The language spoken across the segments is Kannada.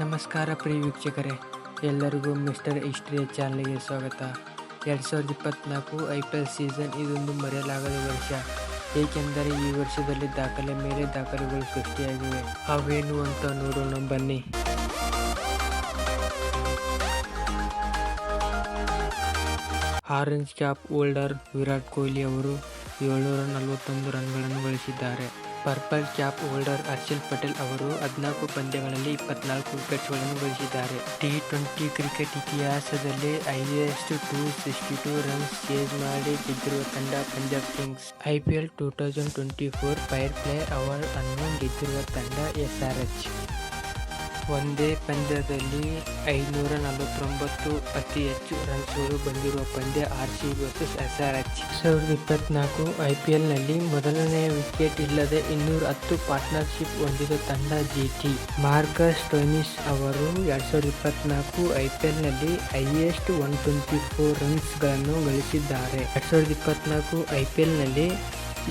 ನಮಸ್ಕಾರ ಪ್ರಿಯ ವೀಕ್ಷಕರೇ. ಎಲ್ಲರಿಗೂ ಮಿಸ್ಟರ್ ಹಿಸ್ಟ್ರಿಯ ಚಾನಲ್ಗೆ ಸ್ವಾಗತ. ಎರಡು ಸಾವಿರದ ಇಪ್ಪತ್ತ್ನಾಲ್ಕು ಐ ಪಿ ಎಲ್ ಸೀಸನ್ ಇದೊಂದು ಮರೆಯಲಾಗದ ವರ್ಷ. ಏಕೆಂದರೆ ಈ ವರ್ಷದಲ್ಲಿ ದಾಖಲೆ ಮೇಲೆ ದಾಖಲೆಗಳು ಸೃಷ್ಟಿಯಾಗಿವೆ. ಅವೇನು ಅಂತ ನೋಡೋಣ, ಬನ್ನಿ. Orange cap holder Virat Kohli ಅವರು ಏಳ್ನೂರ ನಲವತ್ತೊಂದು ರನ್ಗಳನ್ನು ಗಳಿಸಿದ್ದಾರೆ. Purple cap holder Harshal Patel ಅವರು ಹದಿನಾಲ್ಕು ಪಂದ್ಯಗಳಲ್ಲಿ ಇಪ್ಪತ್ನಾಲ್ಕು ವಿಕೆಟ್ಗಳನ್ನು ಗಳಿಸಿದ್ದಾರೆ. ಟಿ ಟ್ವೆಂಟಿ ಕ್ರಿಕೆಟ್ ಇತಿಹಾಸದಲ್ಲಿ highest two sixty two runs chase ಮಾಡಿ ಗೆದ್ದಿರುವ ತಂಡ Punjab kings. IPL two thousand twenty four fair play award ಅನ್ನು ಗೆದ್ದಿರುವ ತಂಡ ಎಸ್ಆರ್ಎಚ್. ಒಂದೇ ಪಂದ್ಯದಲ್ಲಿ ಐನೂರ ನಲವತ್ತೊಂಬತ್ತು ಅತಿ ಹೆಚ್ಚು ರನ್ಸ್ಗಳು ಬಂದಿರುವ ಪಂದ್ಯ R C versus S R H ಸಾವಿರದ ಇಪ್ಪತ್ನಾಲ್ಕು ಐ ಪಿ ಎಲ್ನಲ್ಲಿ ಮೊದಲನೆಯ ವಿಕೆಟ್ ಇಲ್ಲದೆ ಇನ್ನೂರ ಹತ್ತು ಪಾರ್ಟ್ನರ್ಶಿಪ್ ಹೊಂದಿದ ತಂಡ ಜಿ ಟಿ. ಮಾರ್ಕಸ್ ಟೋನಿಸ್ ಅವರು ಎರಡ್ ಸಾವಿರದ ಇಪ್ಪತ್ನಾಲ್ಕು ಐ ಪಿ ಎಲ್ನಲ್ಲಿ ಹೈಯೆಸ್ಟ್ ಒನ್ ಟ್ವೆಂಟಿ ಫೋರ್ ರನ್ಸ್ಗಳನ್ನು ಗಳಿಸಿದ್ದಾರೆ. ಎರಡ್ ಸಾವಿರದ ಇಪ್ಪತ್ನಾಲ್ಕು ಐ ಪಿ ಎಲ್ನಲ್ಲಿ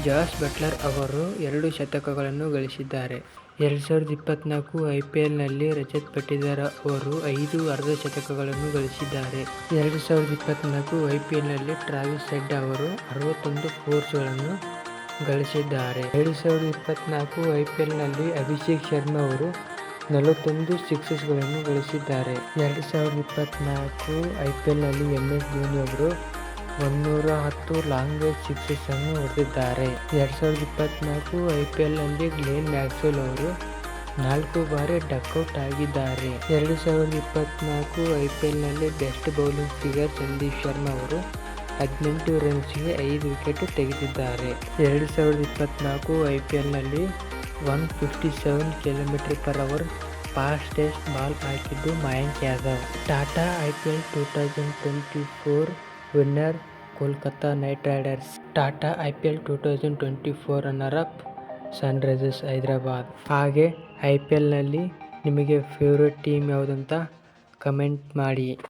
ಜಾಸ್ ಬಟ್ಲರ್ ಅವರು ಎರಡು ಶತಕಗಳನ್ನು ಗಳಿಸಿದ್ದಾರೆ. ಎರಡು ಸಾವಿರದ ಇಪ್ಪತ್ನಾಲ್ಕು ಐ ಪಿ ಎಲ್ನಲ್ಲಿ ರಜತ್ ಪಟಿದಾರ್ ಅವರು ಐದು ಅರ್ಧ ಶತಕಗಳನ್ನು ಗಳಿಸಿದ್ದಾರೆ. ಎರಡು ಸಾವಿರದ ಇಪ್ಪತ್ತ್ನಾಲ್ಕು ಐ ಪಿ ಎಲ್ನಲ್ಲಿ ಟ್ರಾವಿಸ್ ಹೆಡ್ ಅವರು ಅರವತ್ತೊಂದು ಫೋರ್ಸ್ಗಳನ್ನು ಗಳಿಸಿದ್ದಾರೆ. ಎರಡು ಸಾವಿರದ ಇಪ್ಪತ್ನಾಲ್ಕು ಐ ಪಿ ಎಲ್ನಲ್ಲಿ ಅಭಿಷೇಕ್ ಶರ್ಮಾ ಅವರು ನಲವತ್ತೊಂದು ಸಿಕ್ಸಸ್ಗಳನ್ನು ಗಳಿಸಿದ್ದಾರೆ. ಎರಡು ಸಾವಿರದ ಇಪ್ಪತ್ತ್ನಾಲ್ಕು ಐ ಪಿ ಎಲ್ನಲ್ಲಿ ಎಂ ಎಸ್ ಧೋನಿ ಅವರು ಒಂದೂರ ಹತ್ತು ಲಾಂಗ್ವೇಜ್ ಸಿಕ್ಸಸ್ ಅನ್ನು ಹೊಡೆದಿದ್ದಾರೆ. ಎರಡ್ ಸಾವಿರದ ಇಪ್ಪತ್ನಾಲ್ಕು ಐ ಪಿ ಎಲ್ನಲ್ಲಿ ಗ್ಲೇನ್ ಮ್ಯಾಕ್ಸ್ವೆಲ್ ಅವರು ನಾಲ್ಕು ಬಾರಿ ಡಕ್ಔಟ್ ಆಗಿದ್ದಾರೆ. ಎರಡು ಸಾವಿರದ ಇಪ್ಪತ್ನಾಲ್ಕು I P ಎಲ್ನಲ್ಲಿ best bowling figure Sandeep Sharma ಅವರು ಹದಿನೆಂಟು ರನ್ಸ್ಗೆ ಐದು ವಿಕೆಟ್ ತೆಗೆದಿದ್ದಾರೆ. ಎರಡು ಸಾವಿರದ ಇಪ್ಪತ್ನಾಲ್ಕು I P ಎಲ್ನಲ್ಲಿ one fifty seven kilometre per hour fastest ball ಹಾಕಿದ್ದು Mayank Yadav. Tata I P L two thousand twenty four winner, Kolkata knight riders, Tata I P L two thousand twenty four runner up, Sunrisers Hyderabad. ಹಾಗೆ ಐ ಪಿ ಎಲ್ನಲ್ಲಿ ನಿಮಗೆ ಫೇವ್ರೇಟ್ ಟೀಮ್ ಯಾವುದಂತ ಕಮೆಂಟ್ ಮಾಡಿ.